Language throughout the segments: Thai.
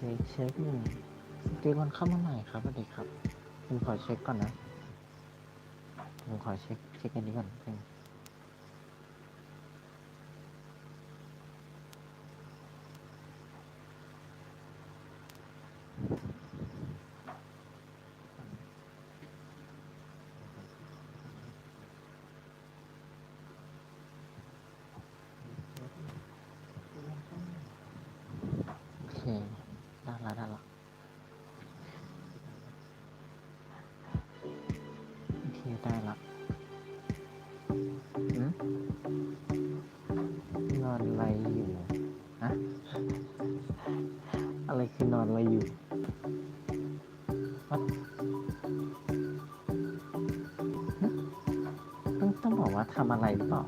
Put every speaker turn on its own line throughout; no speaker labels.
เช็คเช็คหนึ่งสตีวันเข้ามาใหม่ครับสวัสดีครับผมขอเช็คก่อนนะผมขอเช็คเช็คอันนี้ก่อนเอืม ว่าทำอะไรหรือเปล่า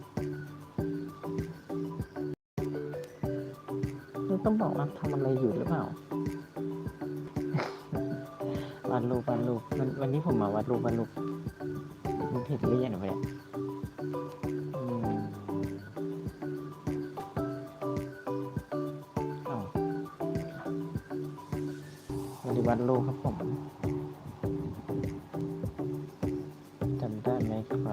ต้องบอกว่าทำอะไรอยู่หรือเปล่าวาดรูปวาดรูปวันวันนี้ผมมาวาดรูปวาดรูปมันผิดหรือยังไงอืมอ้าววันนี้วาดรูปครับผมจำได้ไหมใคร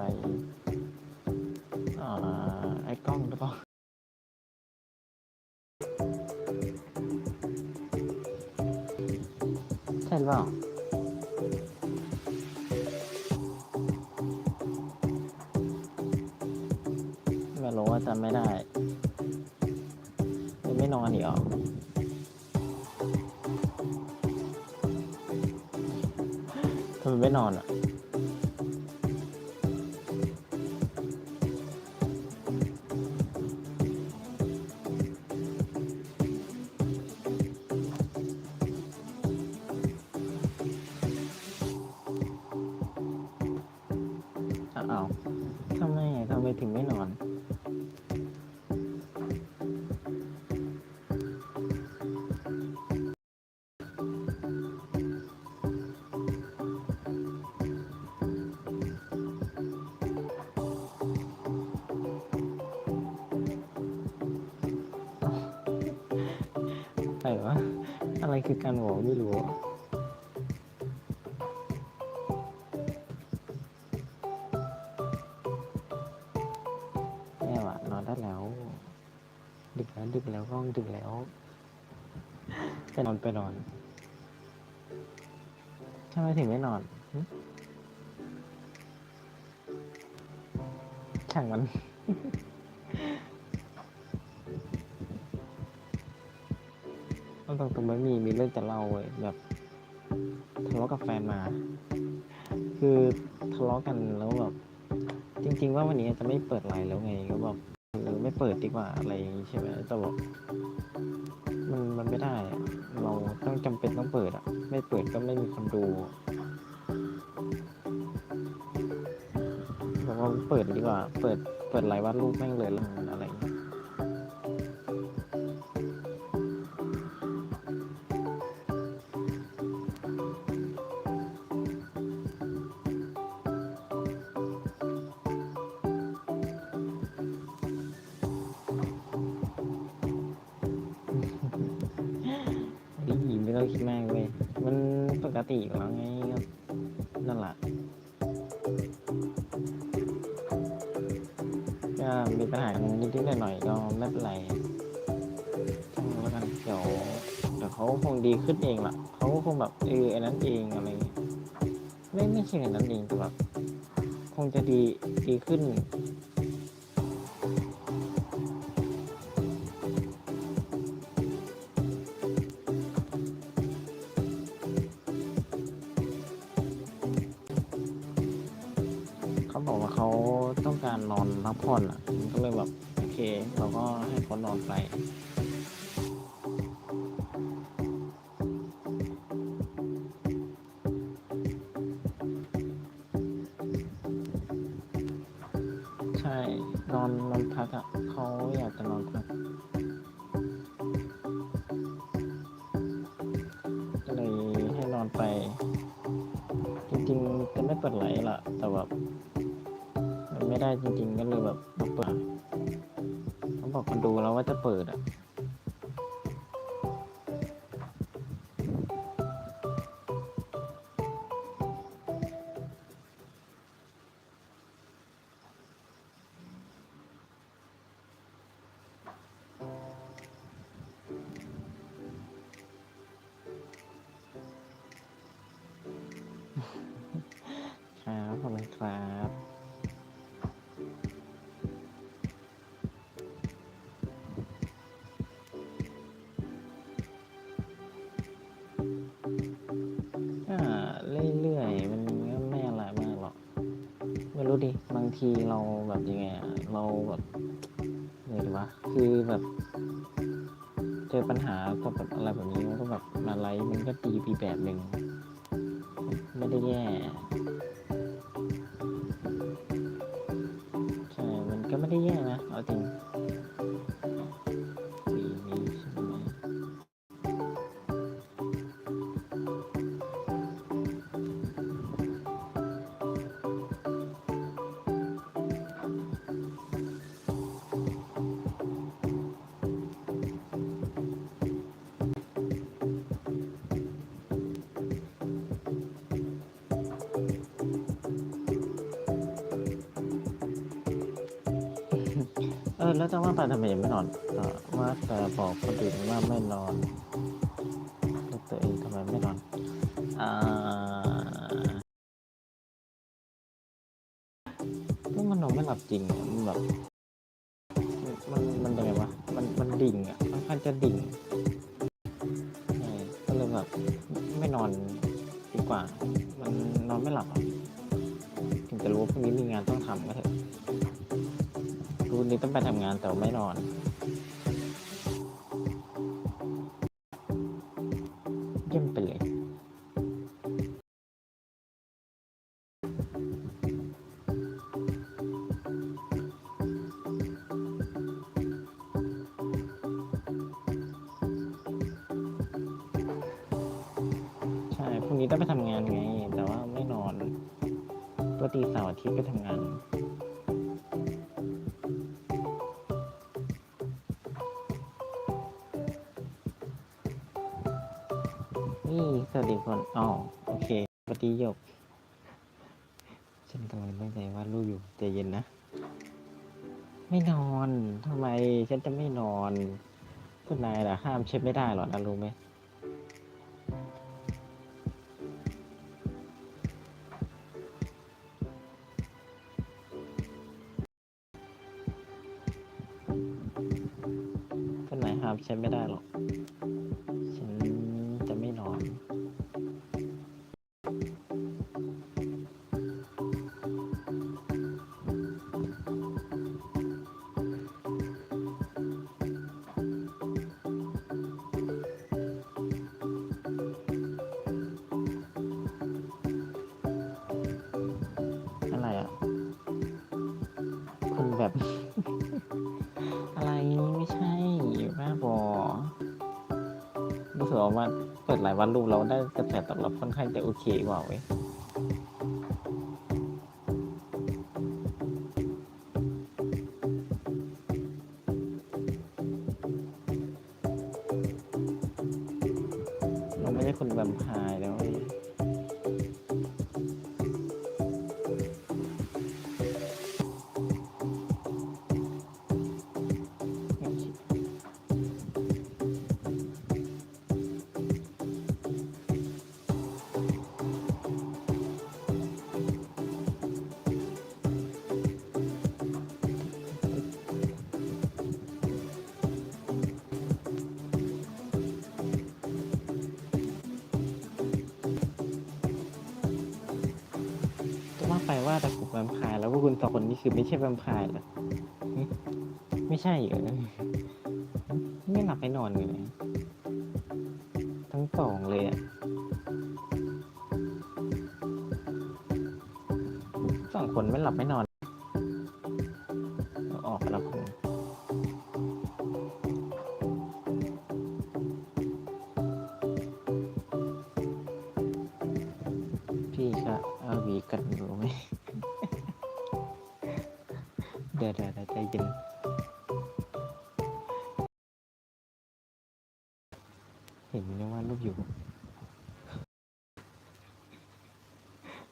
เปล่าไม่รู้ว่าจำไม่ได้ยังไม่นอนอีกเหรอทำไมไม่นอนอะ ไรคือการบอกไม่รู้แย่ว่ะนอนได้แล้ว ดึกแล้วดึกแล้วก้องดึกแล้วไปนอนไปนอนทำไมถึงไม่นอนหึช่างมัน ต้องตรงตรงๆไม่มีมีเรื่องจะเล่าเว้ยแบบทะเลาะกับแฟนมา คือทะเลาะกันแล้วแบบ จริง ๆ ว่าวันนี้จะไม่เปิดไลน์แล้วไงก็แบบเออไม่เปิดดีกว่าอะไรอย่างงี้ใช่ไหมแต่บอกมันมันไม่ได้ เราต้องจำเป็นต้องเปิดอะ ไม่เปิดก็ไม่มีคนดูบอกว่าเปิดดีกว่า เปิดเปิดไลน์วาดรูปแม่งเลยแล้ว กติอยู่แล้วไงก็นั่นแหละก็มีปัญหานิดๆหน่อยๆก็ไม่เป็นไรช่างแล้วกันเดี๋ยวเดี๋ยวเขาคงดีขึ้นเองล่ะเขาก็คงแบบเออไอ้นั้นเองอะไรเงี้ยไม่ไม่ใช่ไอ้นั้นเองแต่แบบคงจะดีดีขึ้น การนอนพักผ่อนอะผมก็เลยแบบโอเค เราก็ให้เขานอนไปใช่นอนนอนพักอะเขาอยากจะนอนพักก็เลยให้นอนไป จริงๆจะไม่เปิดไหลละแต่แบบ ไม่ได้จริง ๆ ก็เลยแบบมาเปิดเขาบอกคนดูแล้วว่าจะเปิดอะครับขอบคุณครับ ทีเราแบบยังไงอะเราแบบไงดีวะคือแบบ เจอปัญหากับแบบอะไรแบบนี้มันก็แบบมาไลฟ์มันก็ดีปีแบบหนึ่งไม่ได้แย่ใช่มันก็ไม่ได้แย่นะเอาจริง เออแล้วจะว่าไปทำไมยังไม่นอนเออว่าแต่บอกคนอื่นว่าไม่นอนแล้วตัวเองทำไมไม่นอนอ่าก็มันนอนไม่หลับจริงอะมันแบบมันมันยังไงวะมันมันดิ่งอะค่อนจะดิ่งใช่ก็เลยแบบไม่นอนดีกว่า มันนอนไม่หลับอะถึงจะรู้ว่าพรุ่งนี้มีงานต้องทำก็เถอะ รู้นี้ต้องไปทำงานแต่ไม่นอน เยี่ยมไปเลยใช่พรุ่งนี้ต้องไปทำงานไง แต่ว่าไม่นอนปกติเสาร์อาทิตย์ก็ทำงาน สวัสดีคนอ๋อโอเคปฏิยกฉันกำลังตั้งใจว่าดรูปอยู่ใจเย็นนะ ไม่นอนทำไมฉันจะไม่นอนคุณนายล่ะห้ามเช็ดไม่ได้หรอนะรู้ไหม แบบอะไรไม่ใช่บ้าบอรู้สึกว่าเปิดหลายวันรูปเราได้กระแสตอบรับค่อนข้างจะโอเคกว่าเว้ยเราไม่ใช่คนแวมพร์แล้ว ว่าแต่ผมแวมพร์แล้วพวกคุณสองคนนี่คือไม่ใช่แวมพร์เหรอหึไม่ใช่เหรอไม่หลับไม่นอนเลยนะทั้งสองเลยอะสองคนไม่หลับไม่นอนเอาออกแล้วคุณพี่ก็เอาวีกันรู้ไหม เดี๋ยวเดี๋ยวเดี๋ยวใจเย็นเห็นไหมว่ารูปอยู่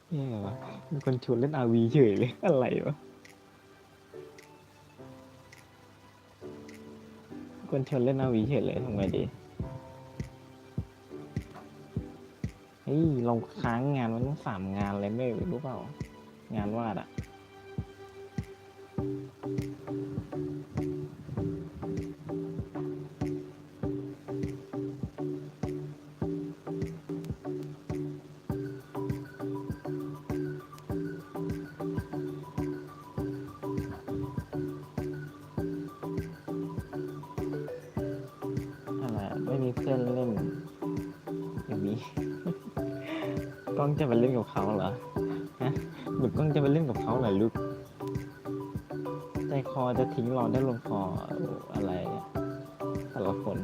เนี่ยเหรอวะมีคนชวนเล่นอาวีเฉยเลยอะไรวะคนชวนเล่นอาวีเฉยเลยทำไงดีเฮ้ยเราค้างงานมันต้องสามงานเลยไม่รู้เปล่า งานวาดอะ พื่อนเล่นอย่างนี้ กล้องจะไปเล่นกับเขาเหรอฮะหนูกล้องจะไปเล่นกับเขาเหรอลูกใจคอจะทิ้งเราได้ลงคออะไรอะแต่ละคน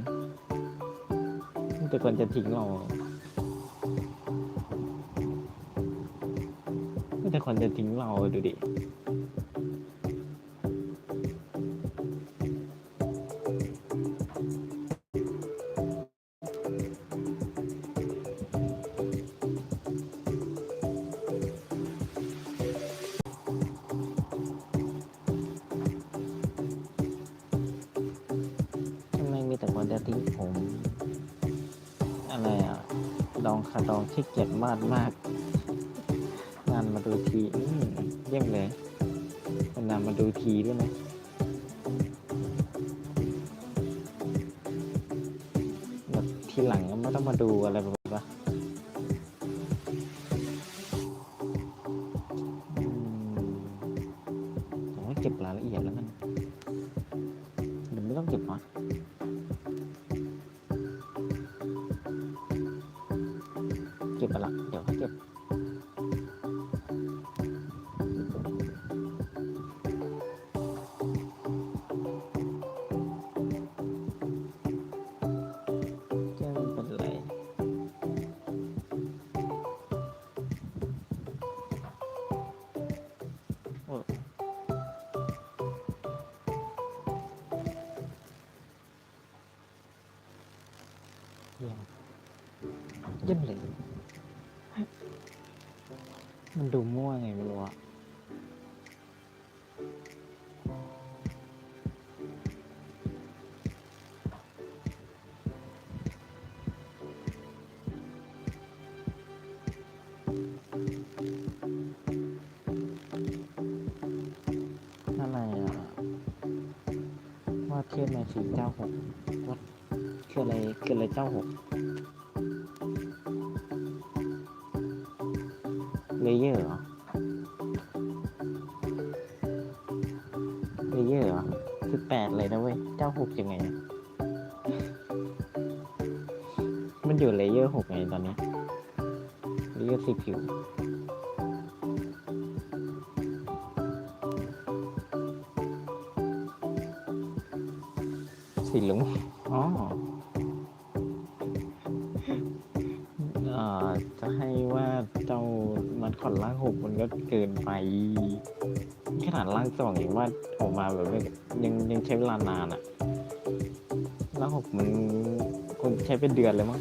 แต่คนจะทิ้งเราแต่คนจะทิ้งเราดูดิ ดองคาดองขี้เกียจมากมากงานมาดูทีเยี่ยมเลยเป็นานมาดูทีด้วยนะแบบทีหลังก็ไม่ต้องมาดูอะไรแบบ ยี่ยมเลย มันดูมั่วไงไม่รู้อะอะไรอะว่าเทียบในสีเจ้าหกว่าคืออะไรคืออะไรเจ้าหก เลเยอร์เหรอคือแปดเลยนะเว้ย เจ้าหกยังไง มันอยู่เลเยอร์หกไงตอนนี้ เลเยอร์สีผิวสีเหลุงอ๋อจะให้ว่าเจ้ามันขอนล่างหกมันก็เกินไป นาดร่างสองยังว่าออกมาแบบยังยังใช้เวลานานอะล่างหกมันคงใช้เป็นเดือนเลยมั้ง